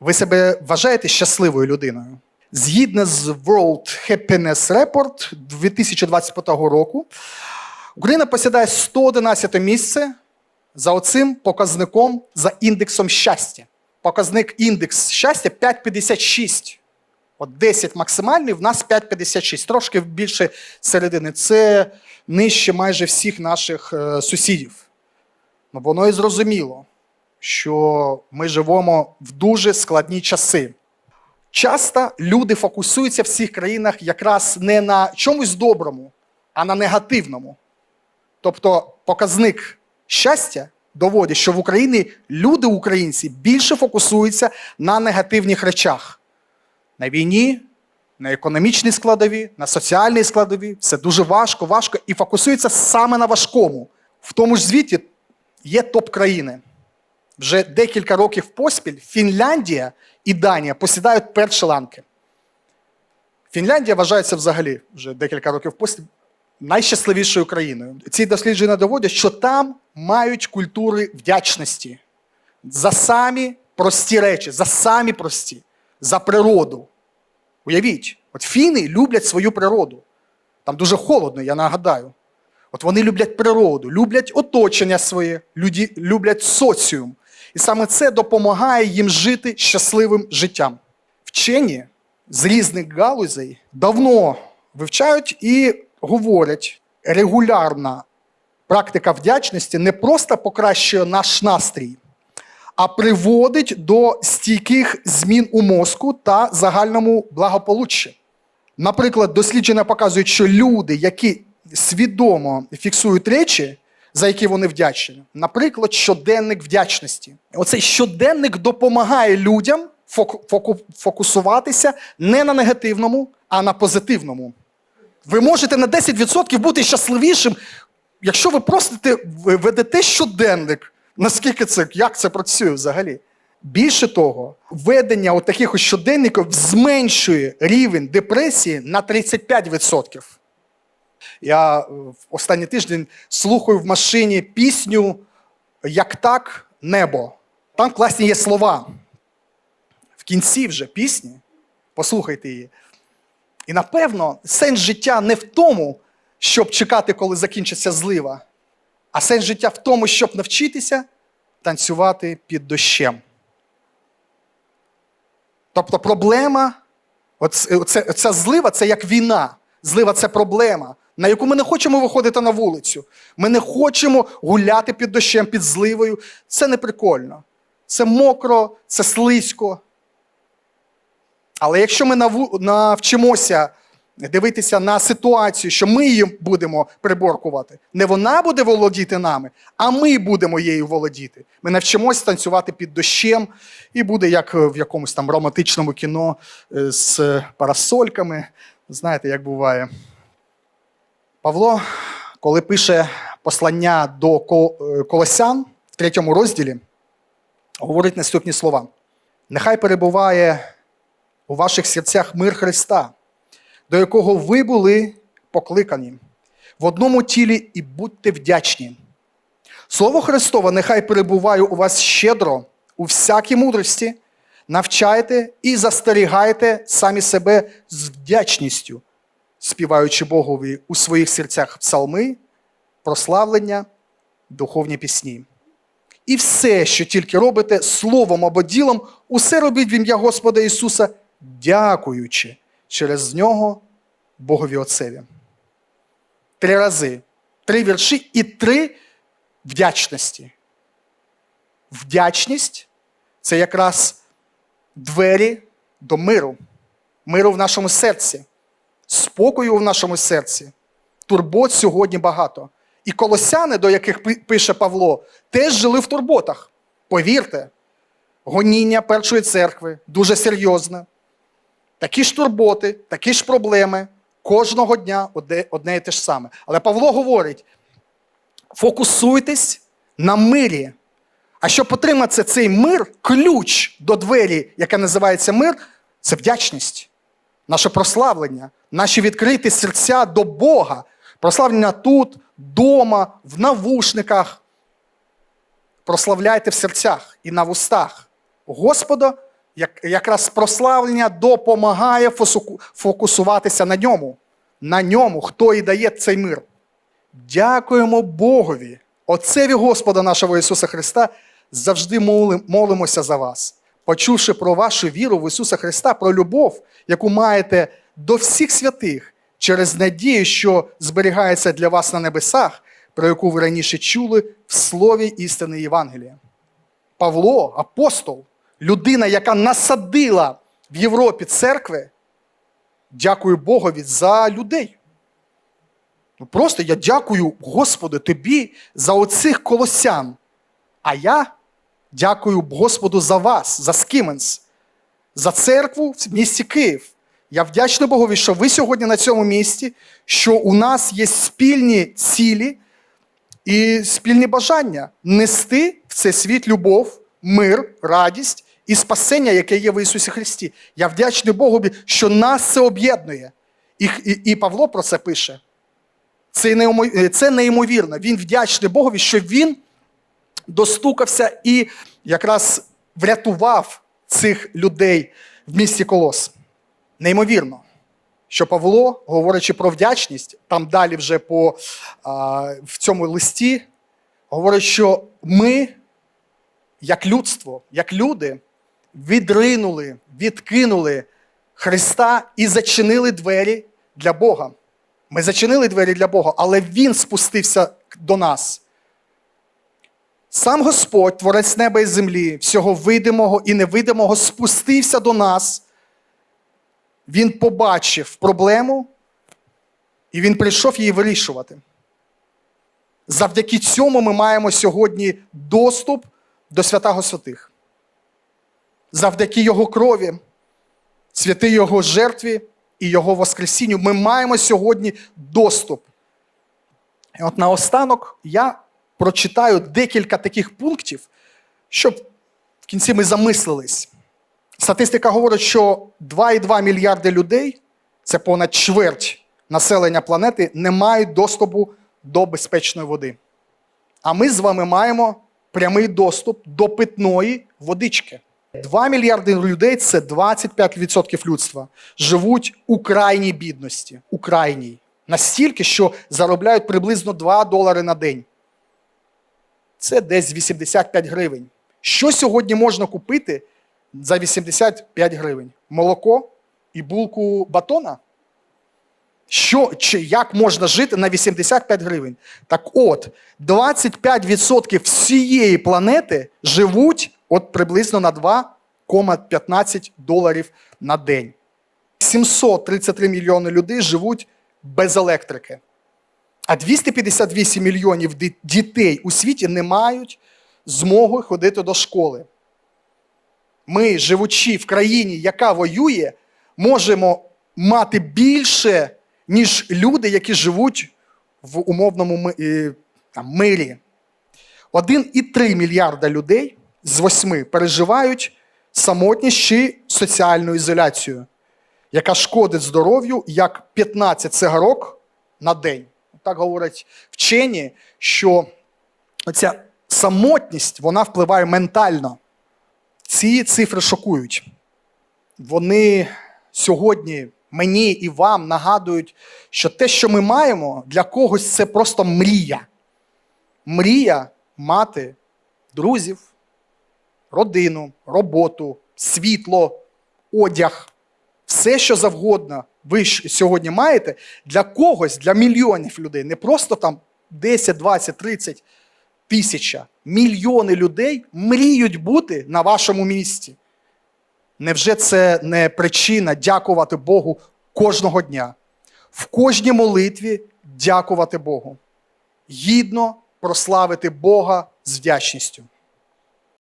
Ви себе вважаєте щасливою людиною? Згідно з World Happiness Report 2025 року, Україна посідає 111 місце за оцим показником за індексом щастя. Показник індекс щастя 5,56. От 10 максимальний, в нас 5,56, трошки більше середини. Це нижче майже всіх наших е, сусідів. Ну, воно і зрозуміло, що ми живемо в дуже складні часи. Часто люди фокусуються в цих країнах якраз не на чомусь доброму, а на негативному. Тобто показник щастя доводить, що в Україні люди, українці, більше фокусуються на негативних речах. На війні, на економічній складові, на соціальній складові. Все дуже важко, важко і фокусуються саме на важкому. В тому ж звіті є топ-країни. Вже декілька років поспіль Фінляндія і Данія посідають перші ланки. Фінляндія вважається взагалі вже декілька років поспіль найщасливішою країною. Ці дослідження доводять, що там мають культури вдячності за самі прості речі, за самі прості, за природу. Уявіть, от фіни люблять свою природу. Там дуже холодно, я нагадаю. От вони люблять природу, люблять оточення своє, люді, люблять соціум. І саме це допомагає їм жити щасливим життям. Вчені з різних галузей давно вивчають і говорять, регулярна практика вдячності не просто покращує наш настрій, а приводить до стійких змін у мозку та загальному благополуччі. Наприклад, дослідження показують, що люди, які свідомо фіксують речі, за які вони вдячні, наприклад, щоденник вдячності. Оцей щоденник допомагає людям фоку- фоку- фокусуватися не на негативному, а на позитивному. Ви можете на 10% бути щасливішим, якщо ви просто ведете щоденник. Наскільки це, як це працює взагалі? Більше того, ведення от таких щоденників зменшує рівень депресії на 35%. Я е, останній тиждень слухаю в машині пісню Як так, небо. Там класні є слова. В кінці вже пісні. Послухайте її. І напевно, сенс життя не в тому, щоб чекати, коли закінчиться злива, а сенс життя в тому, щоб навчитися танцювати під дощем. Тобто проблема, оце, оце, ця злива це як війна. Злива це проблема, на яку ми не хочемо виходити на вулицю. Ми не хочемо гуляти під дощем, під зливою. Це не прикольно. Це мокро, це слизько. Але якщо ми навчимося дивитися на ситуацію, що ми її будемо приборкувати, не вона буде володіти нами, а ми будемо її володіти. Ми навчимося танцювати під дощем, і буде як в якомусь там романтичному кіно е, з парасольками. Знаєте, як буває. Павло, коли пише послання до е, Колосян в третьому розділі, говорить наступні слова: Нехай перебуває у ваших серцях мир Христа, до якого ви були покликані. В одному тілі і будьте вдячні. Слово Христове нехай перебуває у вас щедро у всякій мудрості, навчайте і застерігайте самі себе з вдячністю, співаючи Богові у своїх серцях псалми, прославлення, духовні пісні. І все, що тільки робите словом або ділом, усе робіть в ім'я Господа Ісуса, дякуючи через нього Богові Отцеві. Три рази, три вірші і три вдячності. Вдячність це якраз двері до миру, миру в нашому серці, спокою в нашому серці. Турбот сьогодні багато. І колосяни, до яких пише Павло, теж жили в турботах. Повірте, гоніння першої церкви дуже серйозне. Такі ж турботи, такі ж проблеми кожного дня одне, і те ж саме. Але Павло говорить: фокусуйтесь на мирі. А щоб отримати цей мир, ключ до двері, яка називається мир, це вдячність, наше прославлення, наші відкриті серця до Бога. Прославлення тут, вдома, в навушниках. Прославляйте в серцях і на вустах Господа, як, якраз прославлення допомагає фокусуватися на ньому. На ньому, хто і дає цей мир. Дякуємо Богові, Отцеві Господа нашого Ісуса Христа, завжди молимося за вас, почувши про вашу віру в Ісуса Христа, про любов, яку маєте до всіх святих, через надію, що зберігається для вас на небесах, про яку ви раніше чули в слові істини Євангелія. Павло, апостол, людина, яка насадила в Європі церкви, дякую Богові за людей. Ну просто я дякую Господу тобі за оцих колосян. А я дякую Господу за вас, за Скіменс, за церкву в місті Київ. Я вдячний Богові, що ви сьогодні на цьому місці, що у нас є спільні цілі і спільні бажання нести в цей світ любов, мир, радість і спасення, яке є в Ісусі Христі. Я вдячний Богові, що нас це об'єднує. І, і, і Павло про це пише. Це, неумо- це неймовірно. Він вдячний Богові, що він достукався і якраз врятував цих людей в місті Колос. Неймовірно, що Павло, говорячи про вдячність, там далі вже по, а, в цьому листі, говорить, що ми, як людство, як люди, відринули, відкинули Христа і зачинили двері для Бога. Ми зачинили двері для Бога, але Він спустився до нас. Сам Господь, творець неба і землі, всього видимого і невидимого, спустився до нас. Він побачив проблему, і він прийшов її вирішувати. Завдяки цьому ми маємо сьогодні доступ до святого святих. Завдяки Його крові, святій Його жертві і Його Воскресінню ми маємо сьогодні доступ. І от наостанок я прочитаю декілька таких пунктів, щоб в кінці ми замислились. Статистика говорить, що 2,2 мільярди людей, це понад чверть населення планети, не мають доступу до безпечної води. А ми з вами маємо прямий доступ до питної водички. 2 мільярди людей це 25% людства. Живуть у крайній бідності. У крайній. Настільки, що заробляють приблизно 2 долари на день. Це десь 85 гривень. Що сьогодні можна купити за 85 гривень? Молоко і булку батона? Що, чи, як можна жити на 85 гривень? Так от, 25% всієї планети живуть от приблизно на 2,15 доларів на день. 733 мільйони людей живуть без електрики. А 258 мільйонів дітей у світі не мають змоги ходити до школи. Ми, живучи в країні, яка воює, можемо мати більше, ніж люди, які живуть в умовному е, там, мирі. 1,3 мільярда людей з 8 переживають самотність чи соціальну ізоляцію, яка шкодить здоров'ю як 15 цигарок на день. Так говорять вчені, що ця самотність вона впливає ментально. Ці цифри шокують. Вони сьогодні мені і вам нагадують, що те, що ми маємо, для когось це просто мрія. Мрія мати друзів, родину, роботу, світло, одяг, все, що завгодно ви сьогодні маєте, для когось, для мільйонів людей, не просто там 10, 20, 30 тисяча, мільйони людей мріють бути на вашому місці. Невже це не причина дякувати Богу кожного дня? В кожній молитві дякувати Богу. Гідно прославити Бога з вдячністю.